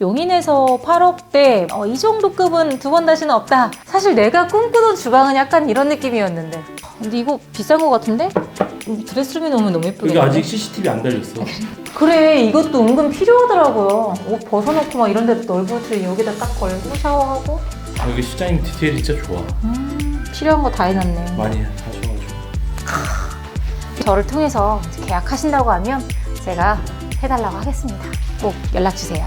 용인에서 8억대 어, 이 정도 급은 두 번 다시는 없다. 사실 내가 꿈꾸던 주방은 약간 이런 느낌이었는데 근데 이거 비싼 거 같은데? 음, 드레스룸에 넣으면 너무 예쁘겠네 아직 CCTV 안 달려 있어. 그래 이것도 은근 필요하더라고요 옷 벗어놓고 막 이런 데도 넓어지 여기다 딱 걸고 샤워하고 여기 시장님 디테일이 진짜 좋아. 음, 필요한 거 다 해놨네 많이 하셔가지고. 저를 통해서 계약하신다고 하면 제가 해달라고 하겠습니다. 꼭 연락 주세요.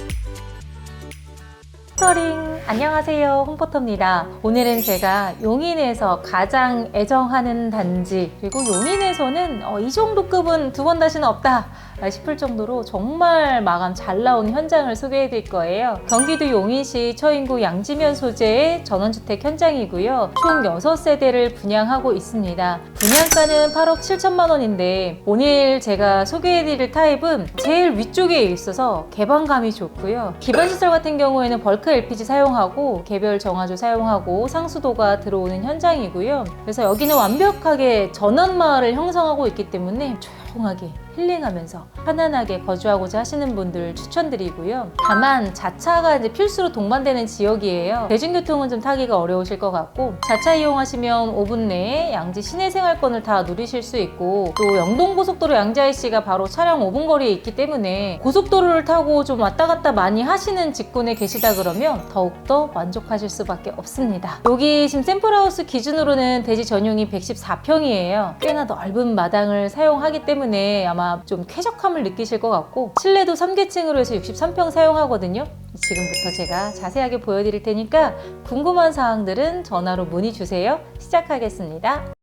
스토링. 안녕하세요. 홍포터입니다. 오늘은 제가 용인에서 가장 애정하는 단지 그리고 용인에서는 어, 이 정도 급은 두 번 다시는 없다 싶을 정도로 정말 마감 잘 나온 현장을 소개해 드릴 거예요. 경기도 용인시 처인구 양지면 소재의 전원주택 현장이고요. 총 6세대를 분양하고 있습니다. 분양가는 8억 7천만 원인데 오늘 제가 소개해 드릴 타입은 제일 위쪽에 있어서 개방감이 좋고요. 기반시설 같은 경우에는 벌크 LPG 사용하고 개별 정화조 사용하고 상수도가 들어오는 현장이고요. 그래서 여기는 완벽하게 전원 마을을 형성하고 있기 때문에 조용하게 힐링하면서 편안하게 거주하고자 하시는 분들 추천드리고요. 다만 자차가 이제 필수로 동반되는 지역이에요. 대중교통은 좀 타기가 어려우실 것 같고 자차 이용하시면 5분 내에 양지 시내 생활권을 다 누리실 수 있고 또 영동고속도로 IC가 바로 차량 5분 거리에 있기 때문에 고속도로를 타고 좀 왔다 갔다 많이 하시는 직군에 계시다 그러면 더욱더 만족하실 수밖에 없습니다. 여기 지금 샘플하우스 기준으로는 대지 전용이 114평이에요. 꽤나 넓은 마당을 사용하기 때문에 아마 좀 쾌적함을 느끼실 것 같고 실내도 3계층으로 해서 63평 사용하거든요. 지금부터 제가 자세하게 보여드릴 테니까 궁금한 사항들은 전화로 문의 주세요. 시작하겠습니다.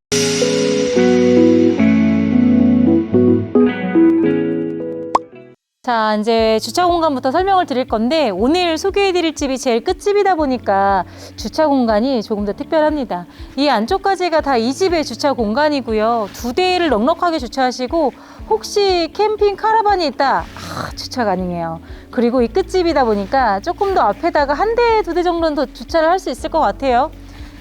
자, 이제 주차 공간부터 설명을 드릴 건데 오늘 소개해 드릴 집이 제일 끝집이다 보니까 주차 공간이 조금 더 특별합니다. 이 안쪽까지가 다 이 집의 주차 공간이고요. 두 대를 넉넉하게 주차하시고 혹시 캠핑 카라반이 있다. 아, 주차 가능해요. 그리고 이 끝집이다 보니까 조금 더 앞에다가 한 대, 두 대 정도는 더 주차를 할 수 있을 것 같아요.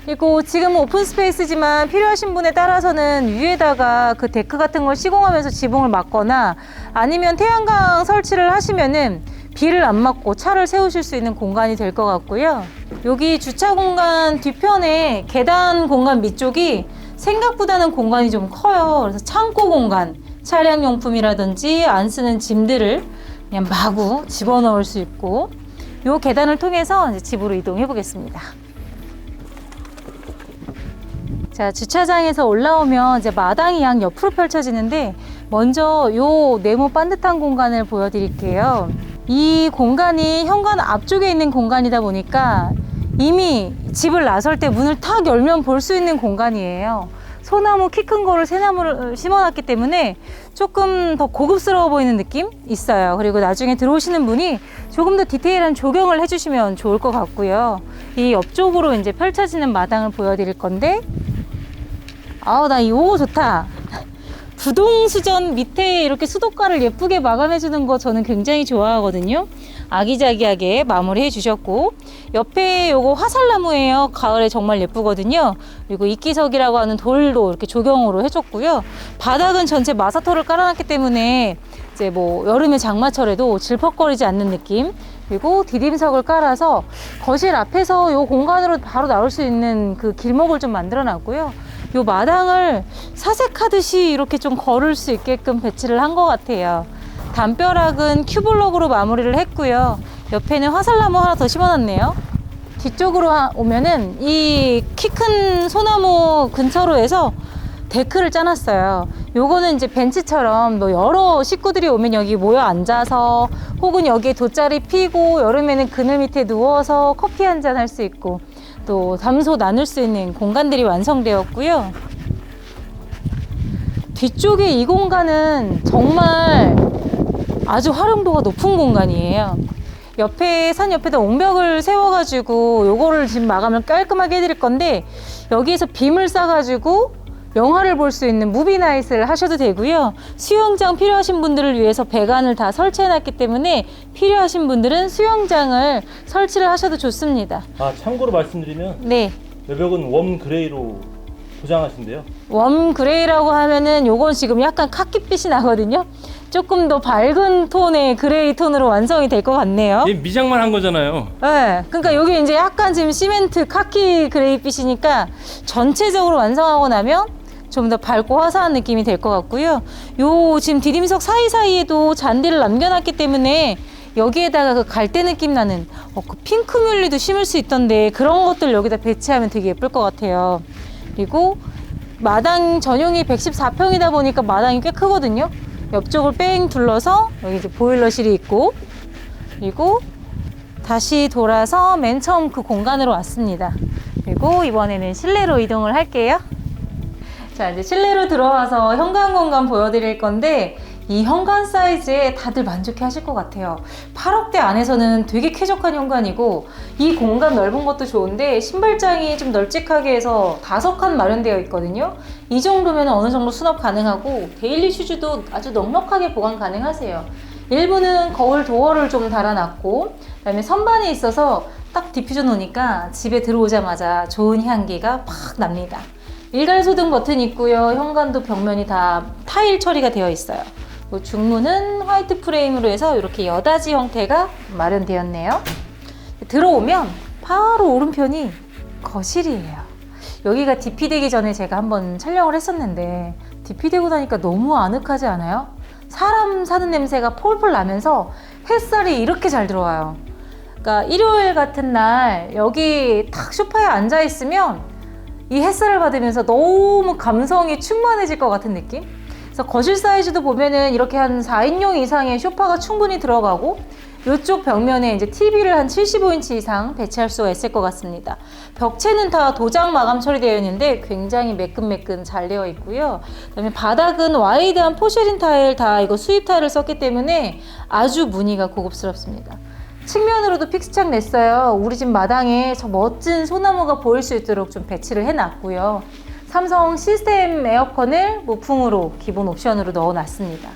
그리고 지금은 오픈 스페이스지만 필요하신 분에 따라서는 위에다가 그 데크 같은 걸 시공하면서 지붕을 막거나 아니면 태양광 설치를 하시면은 비를 안 맞고 차를 세우실 수 있는 공간이 될 것 같고요. 여기 주차 공간 뒤편에 계단 공간 밑쪽이 생각보다는 공간이 좀 커요. 그래서 창고 공간, 차량 용품이라든지 안 쓰는 짐들을 그냥 마구 집어넣을 수 있고 요 계단을 통해서 이제 집으로 이동해 보겠습니다. 자, 주차장에서 올라오면 이제 마당이 양 옆으로 펼쳐지는데 먼저 요 네모 반듯한 공간을 보여드릴게요. 이 공간이 현관 앞쪽에 있는 공간이다 보니까 이미 집을 나설 때 문을 탁 열면 볼 수 있는 공간이에요. 소나무 키 큰 거를 새나무를 심어놨기 때문에 조금 더 고급스러워 보이는 느낌 있어요. 그리고 나중에 들어오시는 분이 조금 더 디테일한 조경을 해주시면 좋을 것 같고요. 이 옆쪽으로 이제 펼쳐지는 마당을 보여드릴 건데 아우 나 이거 좋다. 부동수전 밑에 이렇게 수도가를 예쁘게 마감해주는 거 저는 굉장히 좋아하거든요. 아기자기하게 마무리해 주셨고 옆에 요거 화살나무예요. 가을에 정말 예쁘거든요. 그리고 이끼석이라고 하는 돌도 이렇게 조경으로 해줬고요. 바닥은 전체 마사토를 깔아놨기 때문에 이제 뭐 여름에 장마철에도 질퍽거리지 않는 느낌. 그리고 디딤석을 깔아서 거실 앞에서 요 공간으로 바로 나올 수 있는 그 길목을 좀 만들어 놨고요. 요 마당을 사색하듯이 이렇게 좀 걸을 수 있게끔 배치를 한 것 같아요. 담벼락은 큐블럭으로 마무리를 했고요. 옆에는 화살나무 하나 더 심어놨네요. 뒤쪽으로 하- 오면은 이 키 큰 소나무 근처로 해서 데크를 짜놨어요. 요거는 이제 벤치처럼 뭐 여러 식구들이 오면 여기 모여 앉아서 혹은 여기에 돗자리 피고 여름에는 그늘 밑에 누워서 커피 한 잔 할 수 있고 또 담소 나눌 수 있는 공간들이 완성되었고요. 뒤쪽에 이 공간은 정말 아주 활용도가 높은 공간이에요. 옆에 산 옆에다 옹벽을 세워가지고 요거를 지금 마감을 깔끔하게 해드릴 건데 여기에서 빔을 싸가지고 영화를 볼 수 있는 무비나잇을 하셔도 되고요. 수영장 필요하신 분들을 위해서 배관을 다 설치해놨기 때문에 필요하신 분들은 수영장을 설치를 하셔도 좋습니다. 아 참고로 말씀드리면 네. 외벽은 웜 그레이로 포장하신대요. 웜 그레이라고 하면은 요건 지금 약간 카키빛이 나거든요. 조금 더 밝은 톤의 그레이 톤으로 완성이 될 것 같네요. 얘 미장만 한 거잖아요. 네, 그러니까 여기 이제 약간 지금 시멘트 카키 그레이빛이니까 전체적으로 완성하고 나면 좀 더 밝고 화사한 느낌이 될 것 같고요. 요 지금 디딤석 사이사이에도 잔디를 남겨놨기 때문에 여기에다가 그 갈대 느낌 나는 어, 그 핑크 뮬리도 심을 수 있던데 그런 것들 여기다 배치하면 되게 예쁠 것 같아요. 그리고 마당 전용이 114평이다 보니까 마당이 꽤 크거든요. 옆쪽을 뺑 둘러서 여기 이제 보일러실이 있고 그리고 다시 돌아서 맨 처음 그 공간으로 왔습니다. 그리고 이번에는 실내로 이동을 할게요. 자, 이제 실내로 들어와서 현관 공간 보여드릴 건데, 이 현관 사이즈에 다들 만족해 하실 것 같아요. 8억대 안에서는 되게 쾌적한 현관이고, 이 공간 넓은 것도 좋은데, 신발장이 좀 널찍하게 해서 다섯 칸 마련되어 있거든요. 이 정도면 어느 정도 수납 가능하고, 데일리 슈즈도 아주 넉넉하게 보관 가능하세요. 일부는 거울 도어를 좀 달아놨고, 그 다음에 선반이 있어서 딱 디퓨저 놓으니까 집에 들어오자마자 좋은 향기가 팍 납니다. 일괄 소등 버튼 있고요. 현관도 벽면이 다 타일 처리가 되어 있어요. 중문은 화이트 프레임으로 해서 이렇게 여다지 형태가 마련되었네요. 들어오면 바로 오른편이 거실이에요. 여기가 DP 되기 전에 제가 한번 촬영을 했었는데 DP 되고 나니까 너무 아늑하지 않아요? 사람 사는 냄새가 폴폴 나면서 햇살이 이렇게 잘 들어와요. 그러니까 일요일 같은 날 여기 탁 소파에 앉아 있으면 이 햇살을 받으면서 너무 감성이 충만해질 것 같은 느낌? 그래서 거실 사이즈도 보면은 이렇게 한 4인용 이상의 소파가 충분히 들어가고 이쪽 벽면에 이제 TV를 한 75인치 이상 배치할 수가 있을 것 같습니다. 벽체는 다 도장 마감 처리되어 있는데 굉장히 매끈매끈 잘 되어 있고요. 그다음에 바닥은 와이드한 포쉐린 타일 다 이거 수입 타일을 썼기 때문에 아주 무늬가 고급스럽습니다. 측면으로도 픽스창 냈어요. 우리 집 마당에 저 멋진 소나무가 보일 수 있도록 좀 배치를 해놨고요. 삼성 시스템 에어컨을 무풍으로 기본 옵션으로 넣어놨습니다.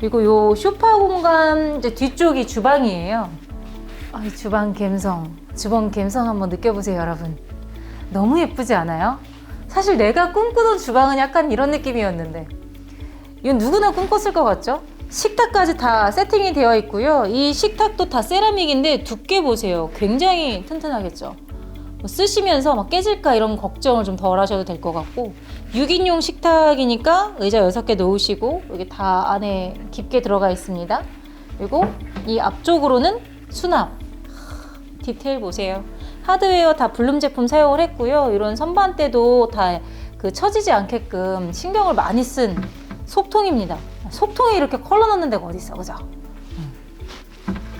그리고 요 쇼파 공간 이제 뒤쪽이 주방이에요. 아, 이 주방 감성, 주방 감성 한번 느껴보세요, 여러분. 너무 예쁘지 않아요? 사실 내가 꿈꾸던 주방은 약간 이런 느낌이었는데 이건 누구나 꿈꿨을 것 같죠? 식탁까지 다 세팅이 되어 있고요. 이 식탁도 다 세라믹인데 두께 보세요. 굉장히 튼튼하겠죠. 뭐 쓰시면서 막 깨질까 이런 걱정을 좀 덜 하셔도 될 것 같고 6인용 식탁이니까 의자 6개 놓으시고 여기 다 안에 깊게 들어가 있습니다. 그리고 이 앞쪽으로는 수납. 하, 디테일 보세요. 하드웨어 다 블룸 제품 사용을 했고요. 이런 선반대도 다 그 처지지 않게끔 신경을 많이 쓴 속통입니다. 속통에 이렇게 컬러 넣는 데가 어디 있어, 그죠?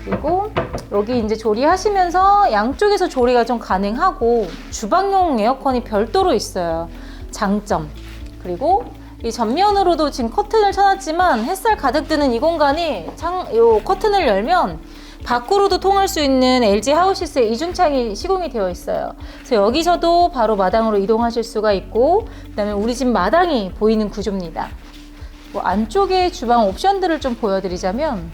그리고 여기 이제 조리하시면서 양쪽에서 조리가 좀 가능하고 주방용 에어컨이 별도로 있어요. 장점. 그리고 이 전면으로도 지금 커튼을 쳐놨지만 햇살 가득 드는 이 공간이 창, 요 커튼을 열면 밖으로도 통할 수 있는 LG 하우시스의 이중창이 시공이 되어 있어요. 그래서 여기서도 바로 마당으로 이동하실 수가 있고, 그 다음에 우리 집 마당이 보이는 구조입니다. 뭐 안쪽에 주방 옵션들을 좀 보여드리자면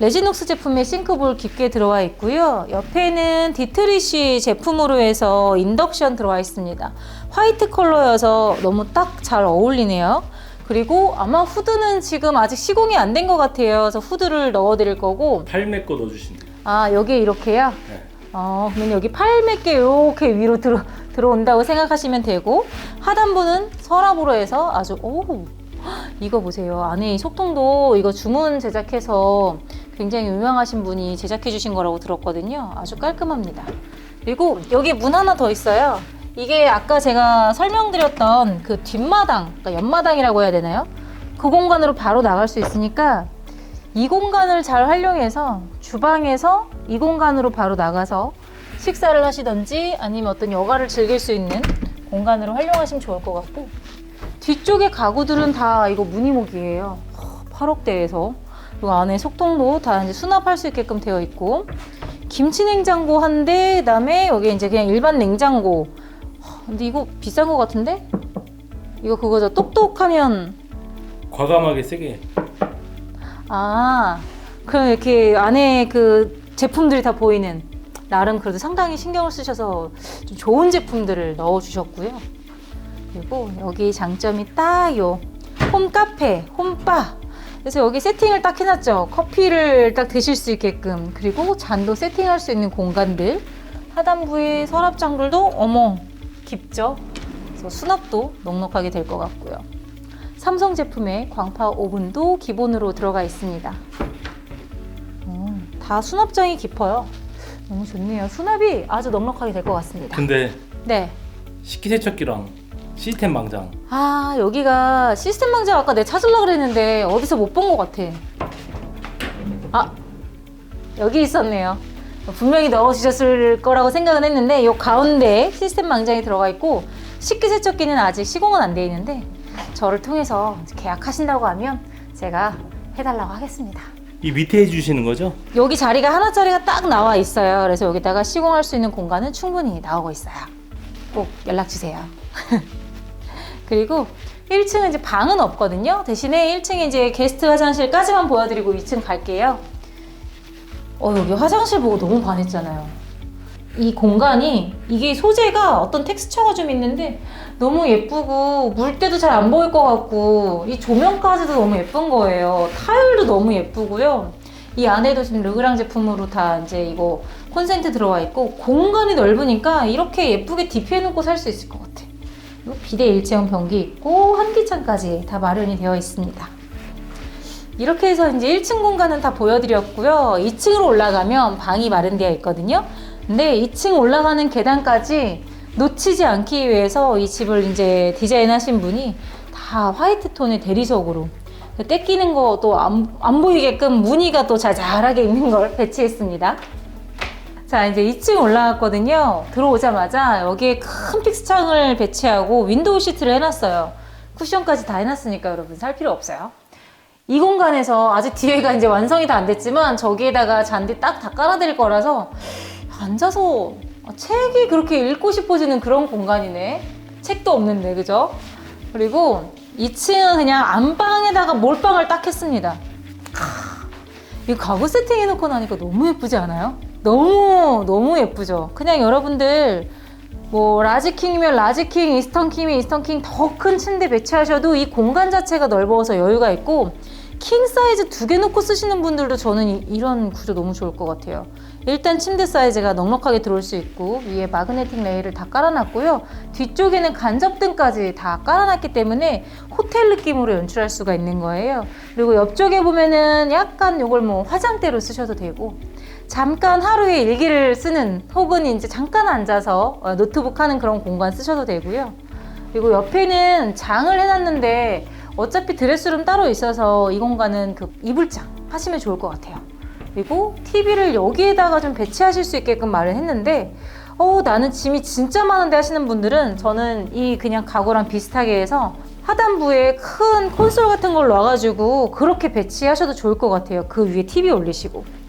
레지녹스 제품의 싱크볼 깊게 들어와 있고요. 옆에는 디트리쉬 제품으로 해서 인덕션 들어와 있습니다. 화이트 컬러여서 너무 딱 잘 어울리네요. 그리고 아마 후드는 지금 아직 시공이 안 된 것 같아요. 그래서 후드를 넣어 드릴 거고 팔매 거 넣어주신대요. 아 여기에 이렇게요? 네. 어, 그러면 여기 팔몇개 이렇게 위로 들어, 들어온다고 생각하시면 되고 하단부는 서랍으로 해서 아주 오 이거 보세요. 안에 이 소통도 이거 주문 제작해서 굉장히 유명하신 분이 제작해 주신 거라고 들었거든요. 아주 깔끔합니다. 그리고 여기 문 하나 더 있어요. 이게 아까 제가 설명드렸던 그 뒷마당 그러니까 옆마당이라고 해야 되나요? 그 공간으로 바로 나갈 수 있으니까 이 공간을 잘 활용해서 주방에서 이 공간으로 바로 나가서 식사를 하시던지 아니면 어떤 여가를 즐길 수 있는 공간으로 활용하시면 좋을 것 같고 뒤쪽에 가구들은 다 이거 무늬목이에요 8억대에서 그리고 안에 속통도 다 이제 수납할 수 있게끔 되어 있고 김치 냉장고 한 대, 그다음에 여기 이제 그냥 일반 냉장고. 근데 이거 비싼 것 같은데? 이거 그거죠. 똑똑하면 과감하게 세게. 아, 그럼 이렇게 안에 그 제품들이 다 보이는 나름 그래도 상당히 신경을 쓰셔서 좀 좋은 제품들을 넣어 주셨고요. 그리고 여기 장점이 딱 요 홈카페, 홈바 그래서 여기 세팅을 딱 해놨죠. 커피를 딱 드실 수 있게끔 그리고 잔도 세팅할 수 있는 공간들 하단부의 서랍장들도 어머 깊죠. 그래서 수납도 넉넉하게 될 것 같고요. 삼성 제품의 광파 오븐도 기본으로 들어가 있습니다. 음, 다 수납장이 깊어요. 너무 좋네요. 수납이 아주 넉넉하게 될 것 같습니다. 근데 네. 식기세척기랑 시스템 망장. 아 여기가 시스템 망자 아까 내가 찾으려고 그랬는데 어디서 못 본 것 같아. 아 여기 있었네요. 분명히 넣어주셨을 거라고 생각은 했는데 요 가운데 시스템 망장이 들어가 있고 식기세척기는 아직 시공은 안 돼 있는데 저를 통해서 계약하신다고 하면 제가 해달라고 하겠습니다. 이 밑에 해주시는 거죠? 여기 자리가 하나짜리가 딱 나와 있어요. 그래서 여기다가 시공할 수 있는 공간은 충분히 나오고 있어요. 꼭 연락 주세요 그리고 1층은 이제 방은 없거든요. 대신에 1층에 이제 게스트 화장실까지만 보여드리고 2층 갈게요. 어, 여기 화장실 보고 너무 반했잖아요. 이 공간이, 이게 소재가 어떤 텍스처가 좀 있는데 너무 예쁘고, 물때도 잘 안 보일 것 같고, 이 조명까지도 너무 예쁜 거예요. 타일도 너무 예쁘고요. 이 안에도 지금 르그랑 제품으로 다 이제 이거 콘센트 들어와 있고, 공간이 넓으니까 이렇게 예쁘게 DP 해놓고 살 수 있을 것 같아. 그리고 비대 일체형 변기 있고 환기창까지 다 마련이 되어 있습니다. 이렇게 해서 이제 1층 공간은 다 보여드렸고요. 2층으로 올라가면 방이 마련되어 있거든요. 근데 2층 올라가는 계단까지 놓치지 않기 위해서 이 집을 이제 디자인하신 분이 다 화이트 톤의 대리석으로 떼끼는 것도 안, 안 보이게끔 무늬가 또 자잘하게 있는 걸 배치했습니다. 자, 이제 2층 올라갔거든요. 들어오자마자 여기에 큰 픽스창을 배치하고 윈도우 시트를 해놨어요. 쿠션까지 다 해놨으니까 여러분 살 필요 없어요. 이 공간에서 아직 뒤에가 이제 완성이 다 안 됐지만 저기에다가 잔디 딱 다 깔아드릴 거라서 앉아서 책이 그렇게 읽고 싶어지는 그런 공간이네. 책도 없는데, 그죠? 그리고 2층은 그냥 안방에다가 몰빵을 딱 했습니다. 이 가구 세팅 해놓고 나니까 너무 예쁘지 않아요? 너무 너무 예쁘죠. 그냥 여러분들 뭐 라지킹이면 라지킹, 이스턴킹이면 이스턴킹 더 큰 침대 배치하셔도 이 공간 자체가 넓어서 여유가 있고 킹 사이즈 두 개 놓고 쓰시는 분들도 저는 이, 이런 구조 너무 좋을 것 같아요. 일단 침대 사이즈가 넉넉하게 들어올 수 있고 위에 마그네틱 레일을 다 깔아놨고요. 뒤쪽에는 간접등까지 다 깔아놨기 때문에 호텔 느낌으로 연출할 수가 있는 거예요. 그리고 옆쪽에 보면은 약간 이걸 뭐 화장대로 쓰셔도 되고 잠깐 하루에 일기를 쓰는 혹은 이제 잠깐 앉아서 어, 노트북 하는 그런 공간 쓰셔도 되고요. 그리고 옆에는 장을 해놨는데 어차피 드레스룸 따로 있어서 이 공간은 그 이불장 하시면 좋을 것 같아요. 그리고 TV를 여기에다가 좀 배치하실 수 있게끔 마련했는데 어 나는 짐이 진짜 많은데 하시는 분들은 저는 이 그냥 가구랑 비슷하게 해서 하단부에 큰 콘솔 같은 걸 놔가지고 그렇게 배치하셔도 좋을 것 같아요. 그 위에 TV 올리시고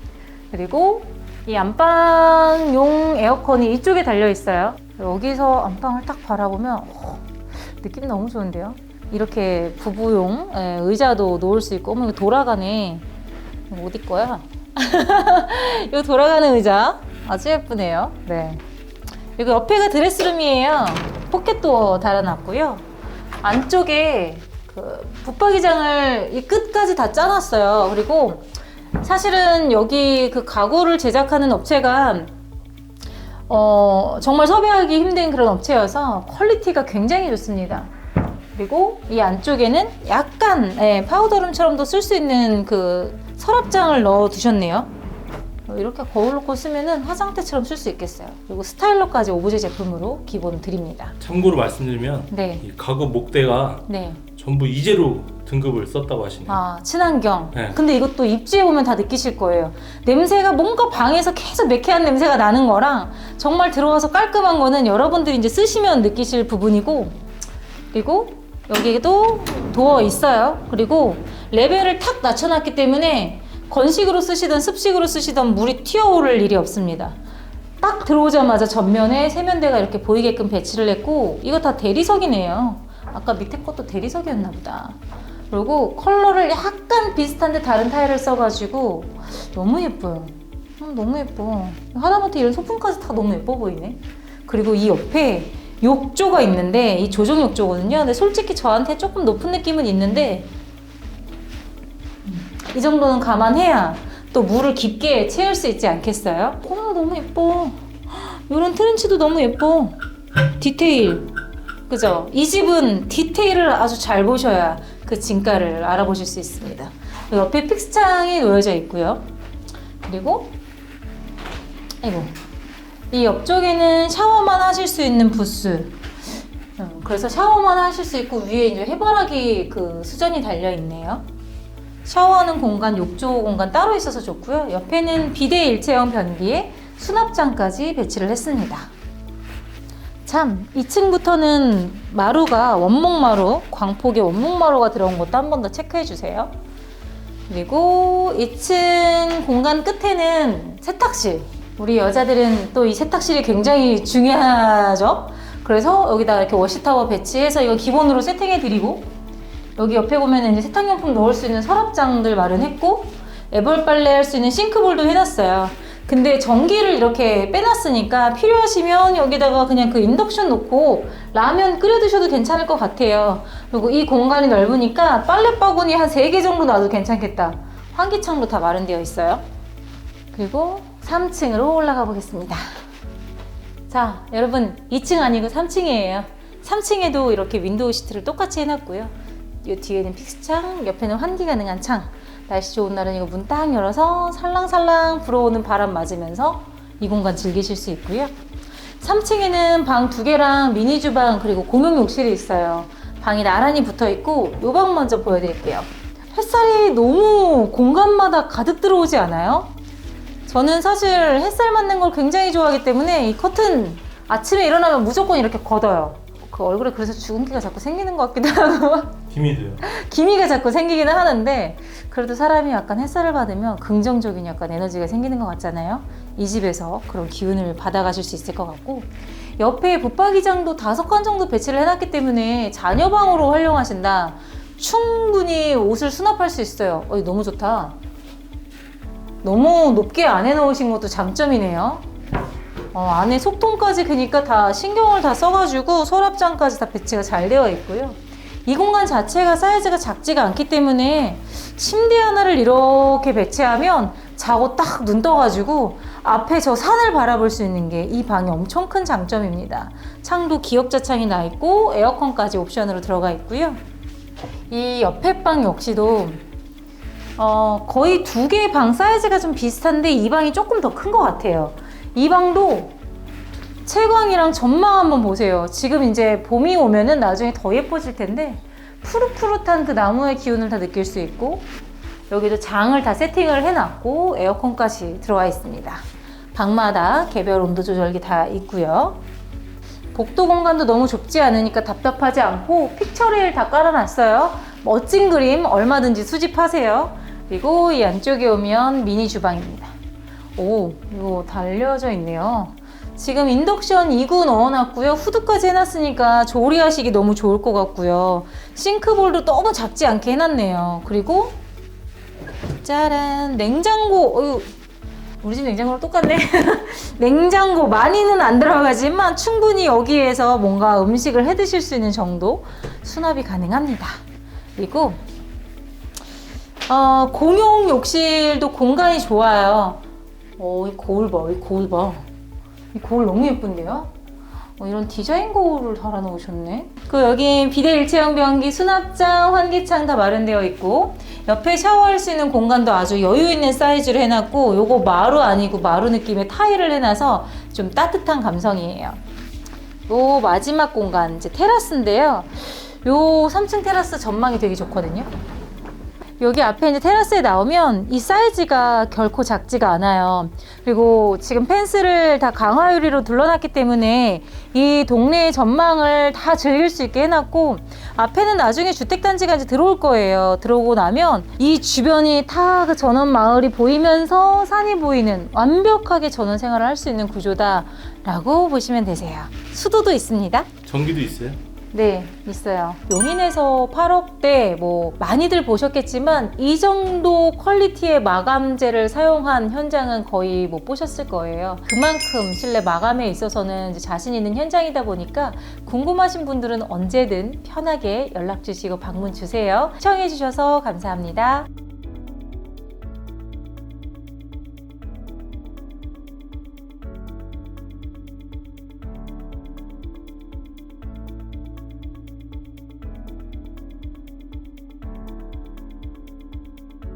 그리고 이 안방용 에어컨이 이쪽에 달려 있어요. 여기서 안방을 딱 바라보면 어, 느낌 너무 좋은데요. 이렇게 부부용 예, 의자도 놓을 수 있고 어머 이거 돌아가네. 어디 거야? 이거 돌아가는 의자 아주 예쁘네요. 네. 그리고 옆에가 드레스룸이에요. 포켓도어 달아놨고요. 안쪽에 그 붙박이장을 이 끝까지 다 짜놨어요. 그리고 사실은 여기 그 가구를 제작하는 업체가 어, 정말 섭외하기 힘든 그런 업체여서 퀄리티가 굉장히 좋습니다. 그리고 이 안쪽에는 약간 예, 파우더룸처럼도 쓸 수 있는 그 서랍장을 넣어 두셨네요. 어, 이렇게 거울 놓고 쓰면은 화장대처럼 쓸 수 있겠어요. 그리고 스타일러까지 오브제 제품으로 기본 드립니다. 참고로 말씀드리면 네, 이 가구 목대가 네. 전부 이재로 등급을 썼다고 하시네요. 아, 친환경. 네. 근데 이것도 입주해 보면 다 느끼실 거예요. 냄새가 뭔가 방에서 계속 매캐한 냄새가 나는 거랑 정말 들어와서 깔끔한 거는 여러분들이 이제 쓰시면 느끼실 부분이고 그리고 여기에도 도어 있어요. 그리고 레벨을 탁 낮춰놨기 때문에 건식으로 쓰시든 습식으로 쓰시든 물이 튀어오를 일이 없습니다. 딱 들어오자마자 전면에 세면대가 이렇게 보이게끔 배치를 했고 이거 다 대리석이네요. 아까 밑에 것도 대리석이었나 보다. 그리고 컬러를 약간 비슷한데 다른 타일을 써가지고 너무 예뻐요. 음, 너무 예뻐. 하다못해 이런 소품까지 다 너무 예뻐 보이네. 그리고 이 옆에 욕조가 있는데 이 조정 욕조거든요. 근데 솔직히 저한테 조금 높은 느낌은 있는데 이 정도는 감안해야 또 물을 깊게 채울 수 있지 않겠어요? 어, 너무 예뻐. 이런 트렌치도 너무 예뻐. 디테일. 그죠? 이 집은 디테일을 아주 잘 보셔야 그 진가를 알아보실 수 있습니다. 옆에 픽스창이 놓여져 있고요. 그리고 아이고 이 옆쪽에는 샤워만 하실 수 있는 부스. 음, 그래서 샤워만 하실 수 있고 위에 이제 해바라기 그 수전이 달려 있네요. 샤워하는 공간, 욕조 공간 따로 있어서 좋고요. 옆에는 비대 일체형 변기에 수납장까지 배치를 했습니다. 참 2층부터는 마루가 원목 마루, 광폭의 원목 마루가 들어온 것도 한 번 더 체크해 주세요. 그리고 2층 공간 끝에는 세탁실. 우리 여자들은 또 이 세탁실이 굉장히 중요하죠. 그래서 여기다가 이렇게 워시타워 배치해서 이거 기본으로 세팅해 드리고 여기 옆에 보면 이제 세탁용품 넣을 수 있는 서랍장들 마련했고 애벌 빨래 할 수 있는 싱크볼도 해놨어요. 근데 전기를 이렇게 빼놨으니까 필요하시면 여기다가 그냥 그 인덕션 놓고 라면 끓여 드셔도 괜찮을 것 같아요. 그리고 이 공간이 넓으니까 빨래 바구니 한 3개 정도 놔도 괜찮겠다. 환기창도 다 마련되어 있어요. 그리고 3층으로 올라가 보겠습니다. 자, 여러분 2층 아니고 3층이에요. 3층에도 이렇게 윈도우 시트를 똑같이 해놨고요. 이 뒤에는 픽스창, 옆에는 환기 가능한 창. 날씨 좋은 날은 이거 문 딱 열어서 살랑살랑 불어오는 바람 맞으면서 이 공간 즐기실 수 있고요. 3층에는 방 두 개랑 미니 주방 그리고 공용 욕실이 있어요. 방이 나란히 붙어 있고 요방 먼저 보여드릴게요. 햇살이 너무 공간마다 가득 들어오지 않아요? 저는 사실 햇살 맞는 걸 굉장히 좋아하기 때문에 이 커튼 아침에 일어나면 무조건 이렇게 걷어요. 그 얼굴에 그래서 주근깨가 자꾸 생기는 것 같기도 하고 돼요. 기미가 자꾸 생기기는 하는데 그래도 사람이 약간 햇살을 받으면 긍정적인 약간 에너지가 생기는 것 같잖아요. 이 집에서 그런 기운을 받아가실 수 있을 것 같고 옆에 붙박이장도 다섯 칸 정도 배치를 해놨기 때문에 자녀방으로 활용하신다. 충분히 옷을 수납할 수 있어요. 어, 너무 좋다. 너무 높게 안 해놓으신 것도 장점이네요. 어, 안에 속통까지 그니까 다 신경을 다 써가지고 서랍장까지 다 배치가 잘 되어 있고요. 이 공간 자체가 사이즈가 작지가 않기 때문에 침대 하나를 이렇게 배치하면 자고 딱 눈 떠가지고 앞에 저 산을 바라볼 수 있는 게 이 방이 엄청 큰 장점입니다. 창도 기역자 창이 나 있고 에어컨까지 옵션으로 들어가 있고요. 이 옆에 방 역시도 어, 거의 두 개의 방 사이즈가 좀 비슷한데 이 방이 조금 더 큰 것 같아요. 이 방도 채광이랑 전망 한번 보세요. 지금 이제 봄이 오면은 나중에 더 예뻐질 텐데 푸릇푸릇한 그 나무의 기운을 다 느낄 수 있고 여기도 장을 다 세팅을 해놨고 에어컨까지 들어와 있습니다. 방마다 개별 온도 조절기 다 있고요. 복도 공간도 너무 좁지 않으니까 답답하지 않고 픽처레일 다 깔아놨어요. 멋진 그림 얼마든지 수집하세요. 그리고 이 안쪽에 오면 미니 주방입니다. 오, 이거 달려져 있네요. 지금 인덕션 2구 넣어놨고요. 후드까지 해놨으니까 조리하시기 너무 좋을 것 같고요. 싱크볼도 너무 작지 않게 해놨네요. 그리고 짜란 냉장고. 어휴, 우리 집 냉장고랑 똑같네. 냉장고 많이는 안 들어가지만 충분히 여기에서 뭔가 음식을 해 드실 수 있는 정도 수납이 가능합니다. 그리고 어, 공용 욕실도 공간이 좋아요. 어, 이 거울 봐, 이 거울 봐. 이 거울 너무 예쁜데요? 어, 이런 디자인 거울을 달아놓으셨네. 그 여기 비대 일체형 변기, 수납장, 환기창 다 마련되어 있고 옆에 샤워할 수 있는 공간도 아주 여유 있는 사이즈로 해놨고 요거 마루 아니고 마루 느낌의 타일을 해놔서 좀 따뜻한 감성이에요. 요 마지막 공간 이제 테라스인데요. 요 3층 테라스 전망이 되게 좋거든요. 여기 앞에 이제 테라스에 나오면 이 사이즈가 결코 작지가 않아요. 그리고 지금 펜스를 다 강화 유리로 둘러놨기 때문에 이 동네의 전망을 다 즐길 수 있게 해놨고 앞에는 나중에 주택단지가 이제 들어올 거예요. 들어오고 나면 이 주변이 다 그 전원 마을이 보이면서 산이 보이는 완벽하게 전원 생활을 할 수 있는 구조다라고 보시면 되세요. 수도도 있습니다. 전기도 있어요? 네, 있어요. 용인에서 8억대 뭐 많이들 보셨겠지만 이 정도 퀄리티의 마감재를 사용한 현장은 거의 못 보셨을 거예요. 그만큼 실내 마감에 있어서는 자신 있는 현장이다 보니까 궁금하신 분들은 언제든 편하게 연락 주시고 방문 주세요. 시청해 주셔서 감사합니다.